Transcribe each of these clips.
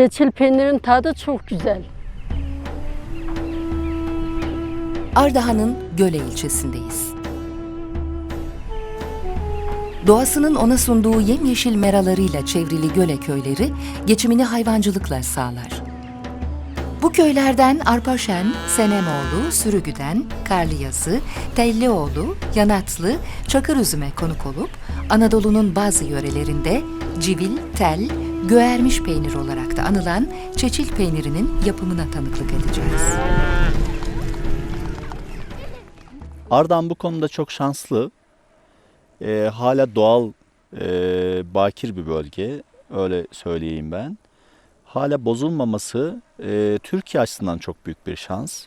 Keçil peynirin tadı çok güzel. Ardahan'ın Göle ilçesindeyiz. Doğasının ona sunduğu yemyeşil meralarıyla çevrili Göle köyleri geçimini hayvancılıkla sağlar. Bu köylerden Arpaşen, Senemoğlu, Sürügüden, Karlıyazı, Tellioğlu, Yanatlı, Çakırüzüm'e konuk olup Anadolu'nun bazı yörelerinde civil, tel, göğermiş peynir olarak da anılan çeçil peynirinin yapımına tanıklık edeceğiz. Ardahan bu konuda çok şanslı. Ee, hala doğal, e, bakir bir bölge. Öyle söyleyeyim ben. Hala bozulmaması e, Türkiye açısından çok büyük bir şans.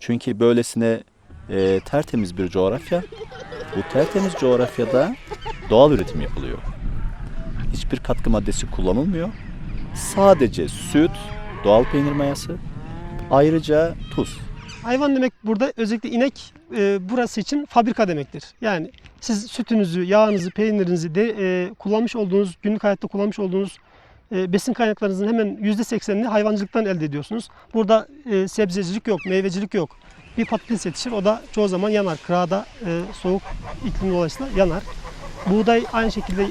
Çünkü böylesine e, tertemiz bir coğrafya. Bu tertemiz coğrafyada doğal üretim yapılıyor. Hiçbir katkı maddesi kullanılmıyor. Sadece süt, doğal peynir mayası, ayrıca tuz. Hayvan demek burada özellikle inek e, burası için fabrika demektir. Yani siz sütünüzü, yağınızı, peynirinizi de e, kullanmış olduğunuz, günlük hayatta kullanmış olduğunuz e, besin kaynaklarınızın hemen %80'ini hayvancılıktan elde ediyorsunuz. Burada e, sebzecilik yok, meyvecilik yok. Bir patates yetişir, o da çoğu zaman yanar. Kırada e, soğuk iklim dolayısıyla yanar. Buğday aynı şekilde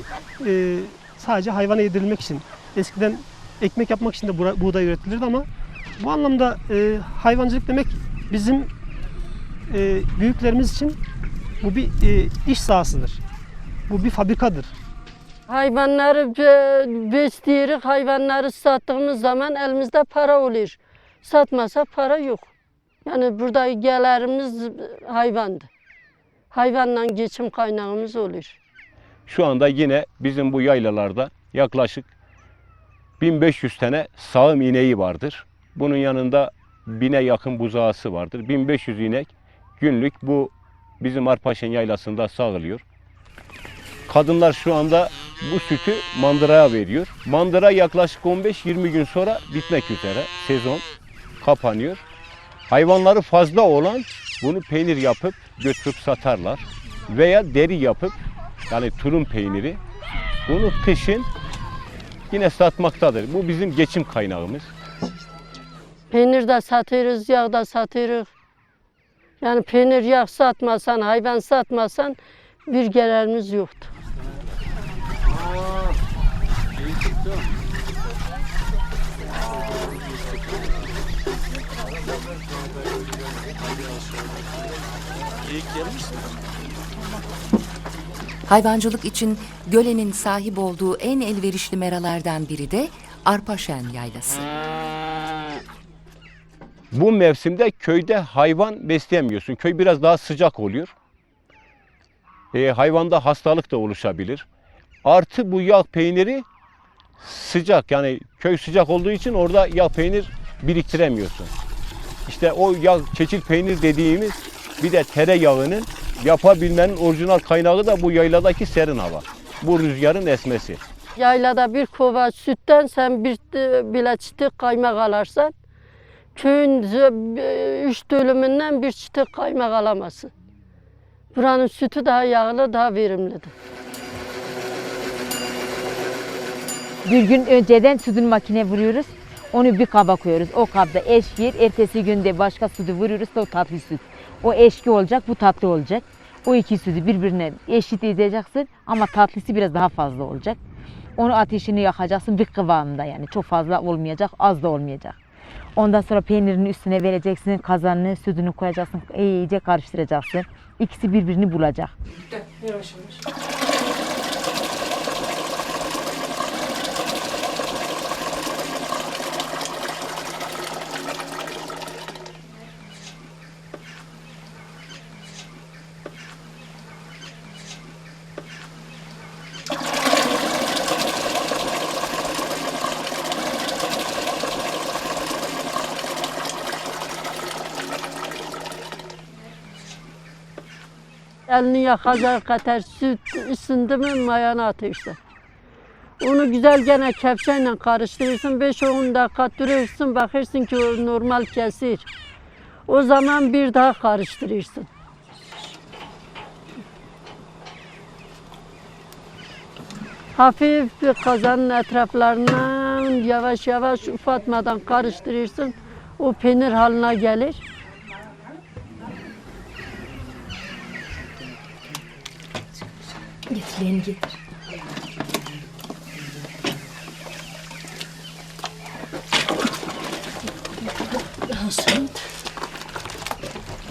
e, sadece hayvana yedirilmek için. Eskiden ekmek yapmak için de buğday üretilirdi ama bu anlamda e, hayvancılık demek bizim e, büyüklerimiz için bu bir e, iş sahasıdır. Bu bir fabrikadır. Hayvanları be- besleyirik, hayvanları sattığımız zaman elimizde para olur. Satmasa para yok. Yani burada gelirimiz hayvandı. Hayvanla geçim kaynağımız olur. Şu anda yine bizim bu yaylalarda yaklaşık 1500 tane sağım ineği vardır. Bunun yanında bine yakın buzağısı vardır. 1500 inek günlük bu bizim Arpaşen yaylasında sağılıyor. Kadınlar şu anda bu sütü mandıraya veriyor. Mandıra yaklaşık 15-20 gün sonra bitmek üzere. Sezon kapanıyor. Hayvanları fazla olan bunu peynir yapıp götürüp satarlar. Veya deri yapıp yani tulum peyniri bunu kışın yine satmaktadır. Bu bizim geçim kaynağımız. Peynir de satıyoruz, yağ da satıyoruz. Yani peynir, yağ satmasan, hayvan satmasan bir gelirimiz yoktu. Hayvancılık için Göle'nin sahip olduğu en elverişli meralardan biri de Arpaşen Yaylası. Bu mevsimde köyde hayvan besleyemiyorsun. Köy biraz daha sıcak oluyor. E, hayvanda hastalık da oluşabilir. Artı bu yağ peyniri sıcak yani köy sıcak olduğu için orada yağ peynir biriktiremiyorsun. İşte o yağ keçil peynir dediğimiz bir de tereyağının yapabilmenin orijinal kaynağı da bu yayladaki serin hava. Bu rüzgarın esmesi. Yaylada bir kova sütten sen bir bile çıtık kaymak alarsan köyün zö- üç dönümünden bir çıtık kaymak alamazsın. Buranın sütü daha yağlı, daha verimlidir. Bir gün önceden sütün makine vuruyoruz. Onu bir kaba koyuyoruz. O kabda eşkir. Ertesi günde başka sütü vuruyoruz da o tatlı süt. O eşki olacak, bu tatlı olacak. O iki sütü birbirine eşit edeceksin ama tatlısı biraz daha fazla olacak. Onu ateşini yakacaksın bir kıvamında yani çok fazla olmayacak, az da olmayacak. Ondan sonra peynirini üstüne vereceksin, kazanını, sütünü koyacaksın, iyice karıştıracaksın. İkisi birbirini bulacak. Elini yakacak kadar süt ısındı mı mayana ateşte. Onu güzel gene kepçeyle karıştırırsın. 5-10 dakika duruyorsun bakırsın ki o normal kesir. O zaman bir daha karıştırırsın. Hafif kazanın etraflarına onu yavaş yavaş ufatmadan karıştırırsın. O peynir haline gelir. Getirlerini getir. Olsun.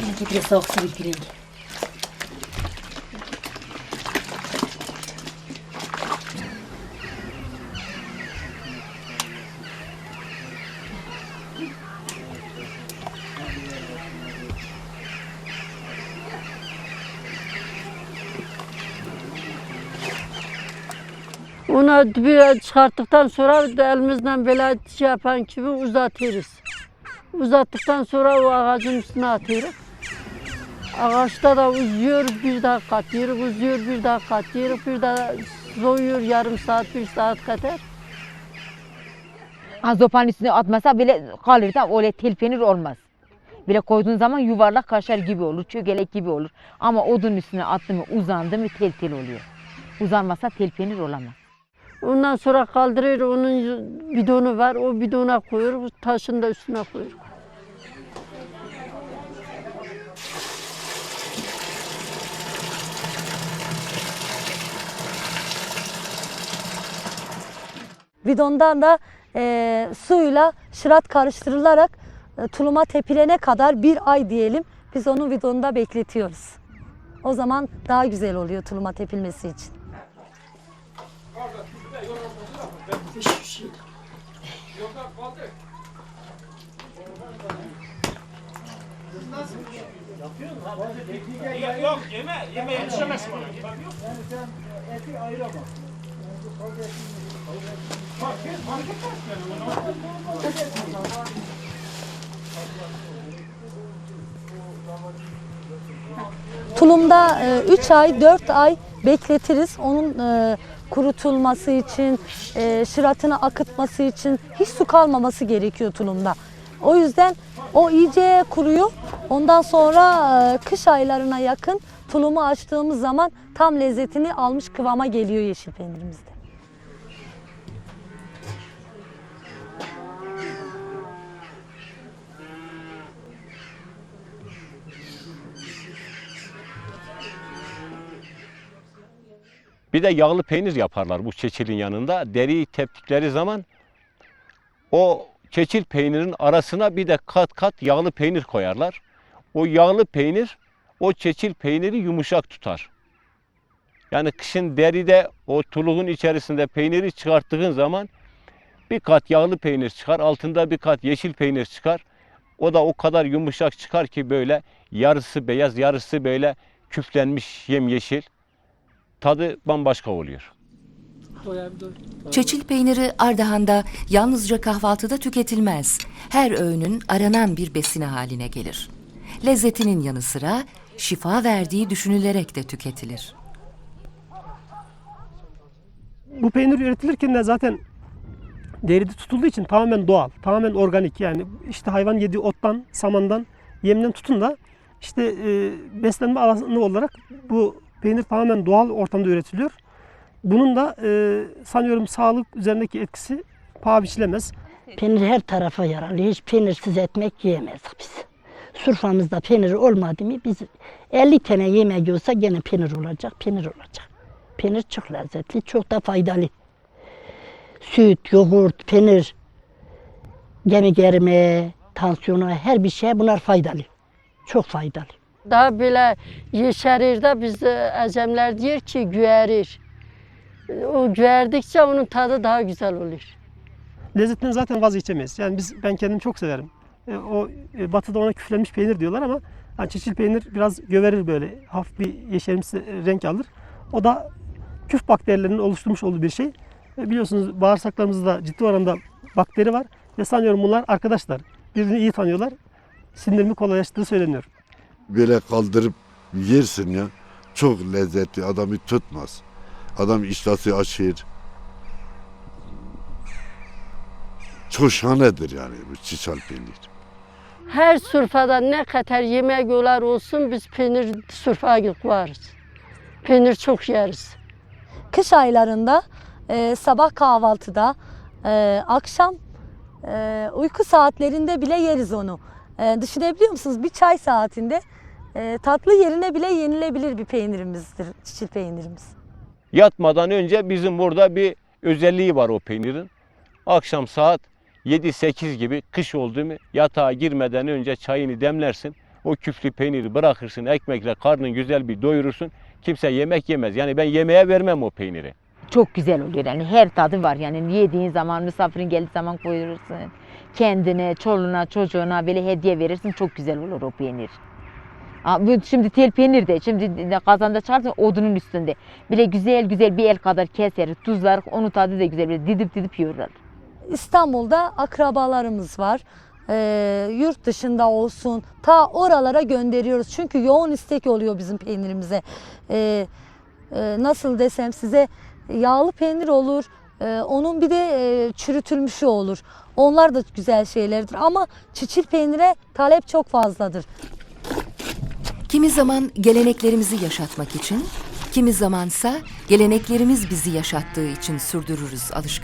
Belki biraz soğuk su bildirin. Onu bir çıkarttıktan sonra elimizden böyle şey yapan gibi uzatırız. Uzattıktan sonra o ağacın üstüne atıyoruz. Ağaçta da uzuyor, bir daha katıyoruz, uzuyor, bir daha katıyoruz, bir daha soğuyor yarım saat, bir saat kadar. Ha, Zopanın üstüne atmasa bile kalır da öyle tel peynir olmaz. Bile koyduğun zaman yuvarlak kaşar gibi olur, çökelek gibi olur. Ama odun üstüne attı mı, uzandı mı tel tel oluyor. Uzanmasa tel peynir olamaz. Ondan sonra kaldırıyor, onun bidonu var, o bidona koyuyor, taşın da üstüne koyuyor. Bidondan da e, suyla şırat karıştırılarak e, tuluma tepilene kadar bir ay diyelim biz onu bidonda bekletiyoruz. O zaman daha güzel oluyor tuluma tepilmesi için. Tulumda 3 ay 4 ay bekletiriz. Onun e, kurutulması için, e, şıratını akıtması için hiç su kalmaması gerekiyor tulumda. O yüzden o iyice kuruyor. Ondan sonra kış aylarına yakın tulumu açtığımız zaman tam lezzetini almış kıvama geliyor yeşil peynirimizde. Bir de yağlı peynir yaparlar bu çeçilin yanında. Deriyi teptikleri zaman o çeçil peynirin arasına bir de kat kat yağlı peynir koyarlar. O yağlı peynir o çeçil peyniri yumuşak tutar. Yani kışın deride o tuluğun içerisinde peyniri çıkarttığın zaman bir kat yağlı peynir çıkar, altında bir kat yeşil peynir çıkar. O da o kadar yumuşak çıkar ki böyle yarısı beyaz, yarısı böyle küflenmiş yemyeşil. Tadı bambaşka oluyor. Çeçil peyniri Ardahan'da yalnızca kahvaltıda tüketilmez. Her öğünün aranan bir besini haline gelir. Lezzetinin yanı sıra şifa verdiği düşünülerek de tüketilir. Bu peynir üretilirken de zaten deride tutulduğu için tamamen doğal, tamamen organik. Yani işte hayvan yediği ottan, samandan, yemden tutun da işte e, beslenme alanı olarak bu peynir tamamen doğal ortamda üretiliyor. Bunun da e, sanıyorum sağlık üzerindeki etkisi paha biçilemez. Peynir her tarafa yararlı. Hiç peynirsiz ekmek yiyemezdik biz. Surfamızda peynir olmadı mı biz 50 tane yemek olsa gene peynir olacak, peynir olacak. Peynir çok lezzetli, çok da faydalı. Süt, yoğurt, peynir, gemi germe, tansiyona her bir şey bunlar faydalı. Çok faydalı. Daha böyle yeşerir de biz e, Ecemler diyor ki güverir. O güverdikçe onun tadı daha güzel olur. Lezzetinden zaten vazgeçemeyiz. Yani biz ben kendim çok severim. E, o e, batıda ona küflenmiş peynir diyorlar ama yani çeçil peynir biraz göverir böyle. Hafif bir yeşerimsi renk alır. O da küf bakterilerinin oluşturmuş olduğu bir şey. E, biliyorsunuz bağırsaklarımızda ciddi oranda bakteri var ve sanıyorum bunlar arkadaşlar. Birbirini iyi tanıyorlar. Sindirimi kolaylaştığı söyleniyor. böyle kaldırıp yersin ya. Çok lezzetli. Adamı tutmaz. Adam iştahı açır. Çok şahanedir yani bu çiçal peynir. Her sürfada ne kadar yemek olar olsun biz peynir sürfaya koyarız. Peynir çok yeriz. Kış aylarında e, sabah kahvaltıda Ee, akşam e, uyku saatlerinde bile yeriz onu. Ee, düşünebiliyor musunuz? Bir çay saatinde e, tatlı yerine bile yenilebilir bir peynirimizdir, çiçil peynirimiz. Yatmadan önce bizim burada bir özelliği var o peynirin. Akşam saat 7-8 gibi kış oldu mu yatağa girmeden önce çayını demlersin. O küflü peyniri bırakırsın ekmekle karnın güzel bir doyurursun. Kimse yemek yemez. Yani ben yemeğe vermem o peyniri. Çok güzel oluyor yani her tadı var yani yediğin zaman misafirin geldiği zaman koyurursun. Kendine, çoluğuna, çocuğuna böyle hediye verirsin çok güzel olur o peynir. Şimdi tel peynir de şimdi kazanda çıkarsın odunun üstünde. Bile güzel güzel bir el kadar keser, tuzlar, onun tadı da güzel böyle didip didip yiyorlar. İstanbul'da akrabalarımız var. Ee, yurt dışında olsun ta oralara gönderiyoruz. Çünkü yoğun istek oluyor bizim peynirimize. Ee, e, nasıl desem size yağlı peynir olur. Ee, onun bir de e, çürütülmüşü olur. Onlar da güzel şeylerdir ama çiçil peynire talep çok fazladır. Kimi zaman geleneklerimizi yaşatmak için, kimi zamansa geleneklerimiz bizi yaşattığı için sürdürürüz alışkanlığı.